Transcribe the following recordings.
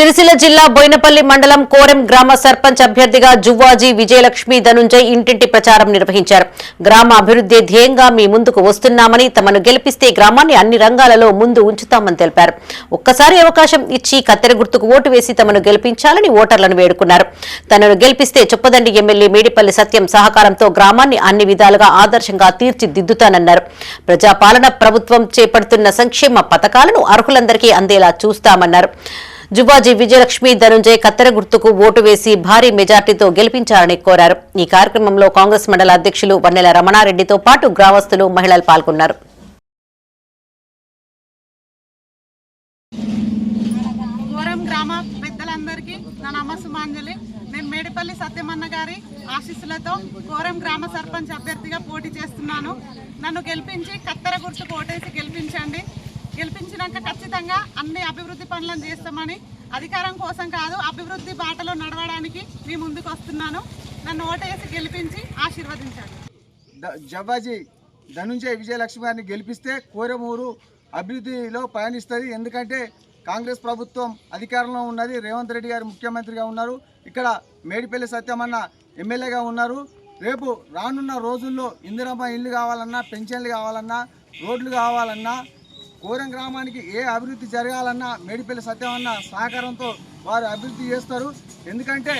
సిరిసిల్ల జిల్లా బోయినపల్లి మండలం కోరెం గ్రామ సర్పంచ్ అభ్యర్థిగా జువ్వాజీ విజయలక్ష్మి ధనుంజయ్ ఇంటింటి ప్రచారం నిర్వహించారు. గ్రామ అభివృద్ధి ధ్యేయంగా మీ ముందుకు వస్తున్నామని తమను గెలిపిస్తే గ్రామాన్ని అన్ని రంగాలలో ముందు ఉంచుతామని తెలిపారు. ఒక్కసారి అవకాశం ఇచ్చి కత్తెర గుర్తుకు ఓటు వేసి తమను గెలిపించాలని ఓటర్లను వేడుకున్నారు. తనను గెలిపిస్తే చొప్పదండి ఎమ్మెల్యే మేడిపల్లి సత్యం సహకారంతో గ్రామాన్ని అన్ని విధాలుగా ఆదర్శంగా తీర్చిదిద్దుతానన్నారు. ప్రజాపాలన ప్రభుత్వం చేపడుతున్న సంక్షేమ పథకాలను అర్హులందరికీ అందేలా చూస్తామన్నారు. జుబాజీ విజయలక్ష్మి ధనుంజయ్ కత్తెర గుర్తుకు ఓటు వేసి భారీ మెజార్టీతో గెలిపించాలని కోరారు. ఈ కార్యక్రమంలో కాంగ్రెస్ మండల అధ్యక్షులు వన్నెల రమణారెడ్డితో పాటు గ్రామస్తులు మహిళలు పాల్గొన్నారు. పెద్దలందరికీ నా నమస్సుమాంజలి. నేను మేడిపల్లి సత్యమన్న గారి ఆశీస్సులతో కోరం గ్రామ సర్పంచ్ అభ్యర్థిగా పోటీ చేస్తున్నాను. నన్ను గెలిపించి కత్తెర గుర్తు ఓటేసి గెలిపించండి. వచ్చినాక ఖచ్చితంగా అన్ని అభివృద్ధి పనులను చేస్తామని అధికారం కోసం కాదు అభివృద్ధి బాటలో నడవడానికి మీ ముందుకు వస్తున్నాను. నన్ను ఓటేసి గెలిపించి ఆశీర్వదించాడు ద- జవ్వాజీ ధనుంజయ విజయలక్ష్మి గారిని గెలిపిస్తే కోరమూరు అభివృద్ధిలో పయనిస్తుంది. ఎందుకంటే కాంగ్రెస్ ప్రభుత్వం అధికారంలో ఉన్నది. రేవంత్ రెడ్డి గారు ముఖ్యమంత్రిగా ఉన్నారు. ఇక్కడ మేడిపల్లి సత్యమన్న ఎమ్మెల్యేగా ఉన్నారు. రేపు రానున్న రోజుల్లో ఇందిరమ్మ ఇల్లు కావాలన్నా పెన్షన్లు కావాలన్నా రోడ్లు కావాలన్నా కోరం గ్రామానికి ఏ అభివృద్ధి జరగాలన్నా మేడిపల్లి సత్యమన్న సహకారంతో వారు అభివృద్ధి చేస్తారు. ఎందుకంటే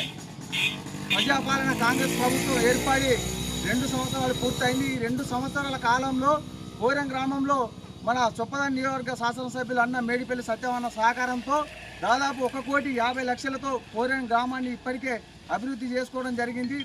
ప్రజాపాలన కాంగ్రెస్ ప్రభుత్వం ఏర్పడి రెండు సంవత్సరాలు పూర్తయింది. ఈ రెండు సంవత్సరాల కాలంలో కోరం గ్రామంలో మన చొప్పదాని నియోజకవర్గ శాసనసభ్యులు అన్న మేడిపల్లి సత్యమన్న సహకారంతో దాదాపు ఒక కోటి యాభై లక్షలతో కోరం గ్రామాన్ని ఇప్పటికే అభివృద్ధి చేసుకోవడం జరిగింది.